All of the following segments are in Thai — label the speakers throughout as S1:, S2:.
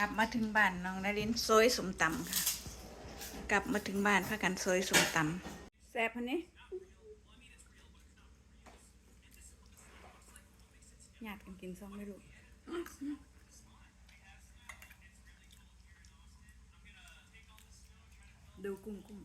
S1: กลับมาถึงบ้านน้องนารินซอยสมตำค่ะ กลับมาถึงบ้านพากันซอยสมตำแซ่บพันนี้ญาดกันกินซองไม่รู้ดูกุ้งกุ้ง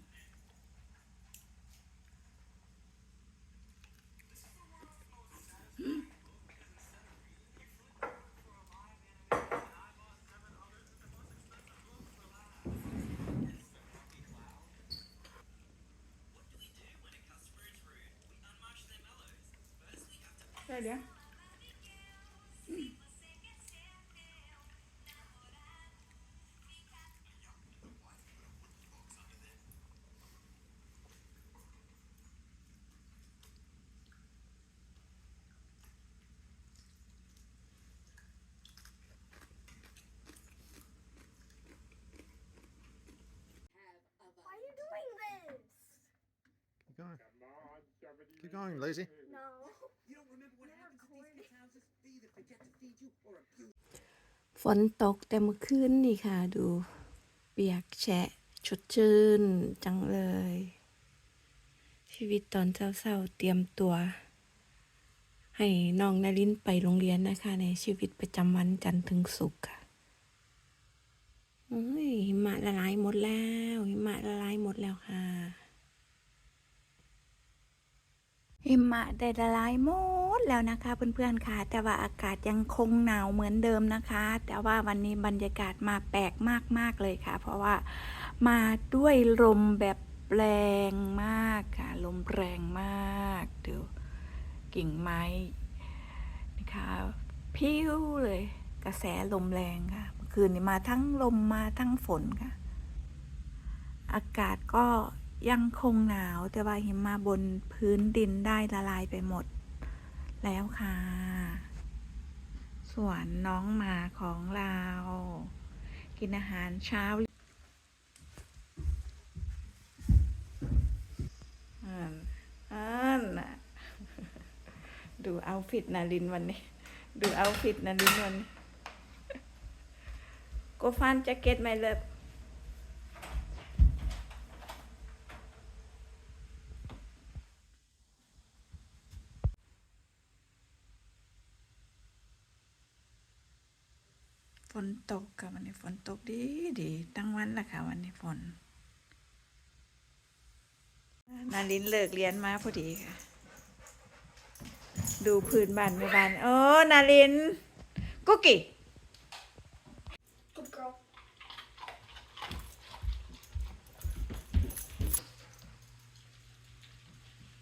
S2: Why are you doing this?
S3: Keep going. Keep going, lazy.
S4: ฝนตกแต่เมื่อคืนนี่ค่ะ ดูเปียกแฉะชดชื่นจังเลย ชีวิตตอนเศร้าๆเตรียมตัว ให้น้องนารินไปโรงเรียนนะคะ ในชีวิตประจำวันจันทร์ถึงศุกร์ค่ะหิมะละลายหมดแล้วหิมะละลายหมดแล้วค่ะ
S1: หิมะได้ละลายหมด แล้วนะคะเพื่อนๆค่ะ แต่ว่าอากาศยังคงหนาวเหมือนเดิมนะคะ แต่ว่าวันนี้บรรยากาศมาแปลกมากๆเลยค่ะ เพราะว่ามาด้วยลมแบบแรงมากค่ะ ลมแรงมากดูกิ่งไม้นะคะพิ้วเลย กระแสลมแรงค่ะเมื่อคืนนี้มาทั้งลมมาทั้งฝนค่ะ อากาศก็ยังคงหนาวแต่ว่าหิมะบนพื้นดินได้ละลายไปหมด แล้วค่ะ สวนน้องหมาของเรา กินอาหารเช้าอ่านอ่านดูเอาฟิตนารินวันนี้ ดูเอาฟิตนารินวันนี้ Go find jacket my love นตกค่ะวันนี้ฝนตกดีดีทั้งวันแหละค่ะ วันนี้ฝนนารินเลิกเรียนมาพอดีค่ะ ดูพื้นบ้านในบ้านโอ้นาริน กุกกี้
S2: Good girl.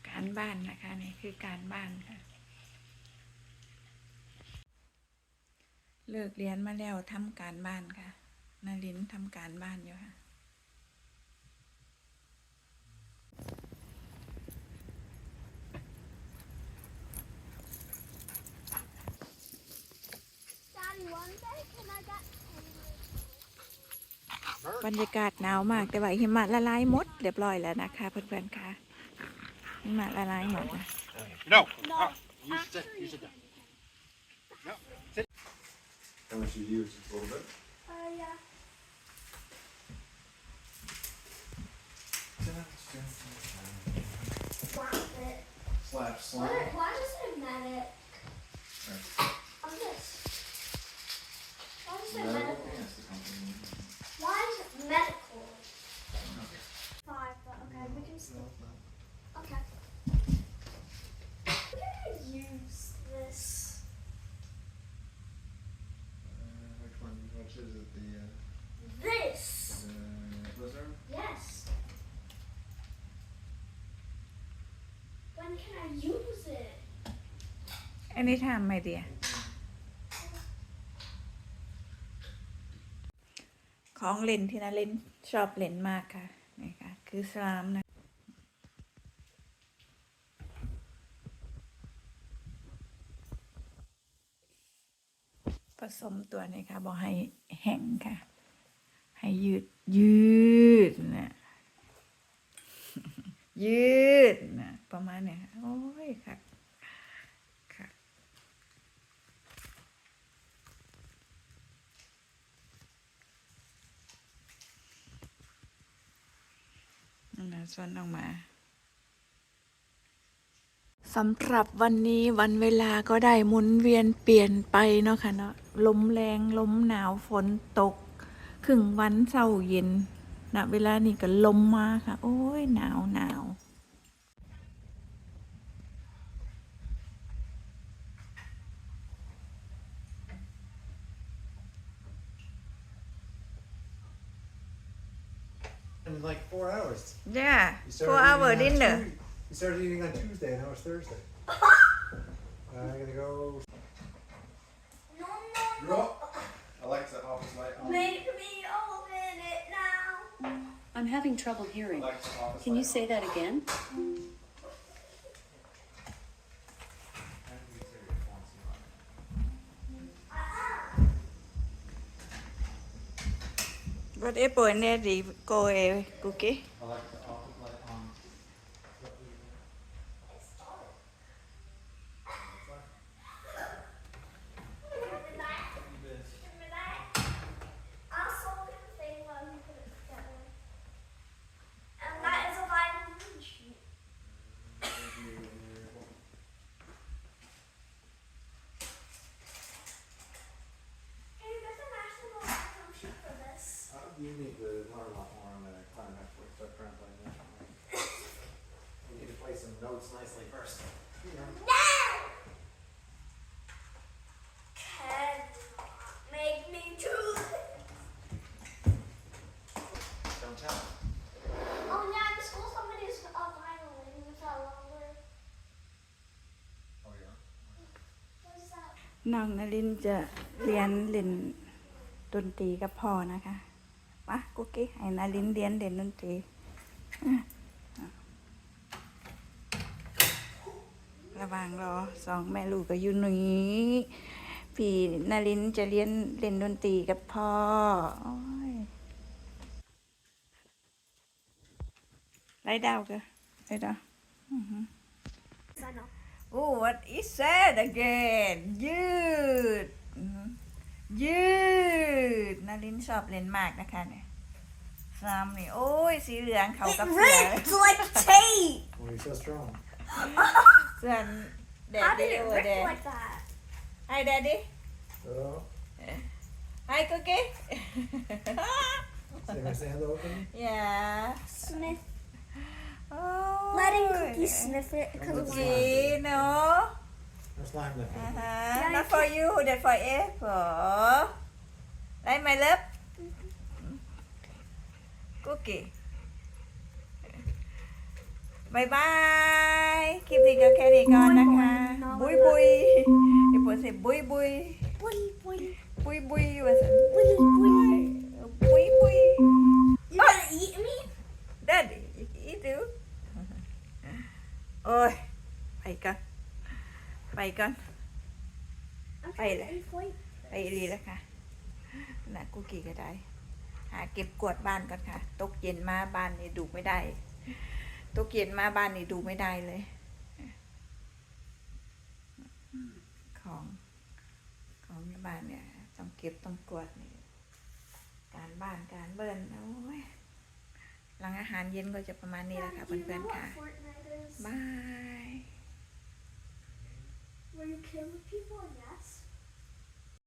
S1: การบ้านนะคะนี่คือการบ้านค่ะ เลิกเรียนมาแล้วทำการบ้านค่ะนารินทำการบ้านอยู่ค่ะ บรรยากาศหนาวมาก แต่ว่าหิมะละลายหมดเรียบร้อยแล้วนะคะเพื่อนๆค่ะหิมะละลายหมดนะ
S3: No.
S2: No.
S3: Ah, you sit. You sit down. No. Sit. How much you use? A little bit.
S2: Uh, yeah. Slap it.
S3: Slap,
S2: Why, why does it matter? I'm just. Why does it matter? Is it?
S3: The
S2: This!
S3: uh, blizzard?
S2: Yes. When can I use it?
S1: อันนี้ทำไมเดียของเล่นที่นาเล่นชอบเล่นมากค่ะนี่ค่ะคือสลามนะผ สมตัวนี้ค่ะบอกให้แห้งค่ะ ให้ยืดยืดนะยืดนะประมาณเนี้ยโอ้ยค่ะค่ะนนะส่วนออกมา สำหรับวันนี้วันเวลาก็ได้หมุนเวียนเปลี่ยนไปเนาะค่ะเนาะลมแรงลมหนาวฝนตกครึ่งวันเศร้าเย็นณเวลานี้ก็ลมมาค่ะ โอ้ยหนาวหนาว
S3: In like four hours.
S1: yeah
S3: You
S1: four
S3: started
S1: hour
S3: eating on
S1: dinner
S3: Tues- You started eating on Tuesday, and now it's Thursday. I'm gonna go.
S2: No, no,
S3: You're up. Alexa, office light on.
S2: Make me open it now.
S5: I'm having trouble hearing.
S3: Alexa, office
S5: Can you
S3: light
S5: say that again?
S1: what apple and daddy go away cookie
S3: play some notes nicely first.
S2: No! Cannot make me do this.
S3: Don't tell.
S2: Oh yeah, the school somebody's a violin with a longer.
S3: Oh yeah.
S2: What is that?
S1: น้องนลินจะเรียนเล่นดนตรีกับพ่อนะคะมากุ๊กกี้ให้นาลินเรียนเล่นดนตรีอะ ระหว่างรอสองแม่ลูกก็อยู่หนีพี่นาลินจะเรียนเล่นดนตรีกับพ่อโอ้ยไล่ดาวก็ไล่ดาว
S2: I know.
S1: Oh, what is that again? ยืดอืมยืด นารินชอบเล่นมากนะคะเนี่ยซ้ำนี่ โอ้ย สีเหลืองเขากับเสือ
S2: like tape.
S3: Well, you're so strong.
S1: เสือแดด
S2: How
S1: ดี้
S2: did it
S1: โอ
S2: rip
S1: เด
S2: like that?
S1: Hi daddy
S3: Oh,
S1: Hi cookie
S3: see my sand open?
S1: Yeah
S2: Sniff.
S1: oh
S2: Letting Cookie sniff it because
S3: Let's
S2: of
S3: see.
S1: Cookie no
S3: There's slime left.
S1: uh-huh. Not for you that for apple Right my love Cookie บายบายค ลิปนี้ก็แค่นี้ก่อนนะคะ บุยบุยเดี๋ยวปวดเสร็จบุยบุย
S2: Boy, boy,
S1: บุยบุยว่าสัน
S2: boy, boy.
S1: บุยบุย
S2: You gonna eat me?
S1: Daddy you do โอ้ยไปก่อนไปก่อน
S2: I'm
S1: Hey
S2: trying to
S1: there.
S2: inflate.
S1: ไปอีรีแล้วค่ะนะกุกกี้ก็ได้ หาเก็บกวาดบ้านก่อนค่ะ ตกเย็นมาบ้านนี่ดูไม่ได้ ตกเย็นมาบ้านนี่ดูไม่ได้เลย ของ ของใน บ้านเนี่ยต้องเก็บต้องกวาดนี่การบ้านการเบิ้ลโอ้ยหลังอาหารเย็นก็จะประมาณนี้แหละค่ะ
S2: Do you
S1: เพื่อน
S2: know
S1: ๆค่ะ
S2: what Fortnite is?
S1: บาย
S2: Where you kill people? Yeah.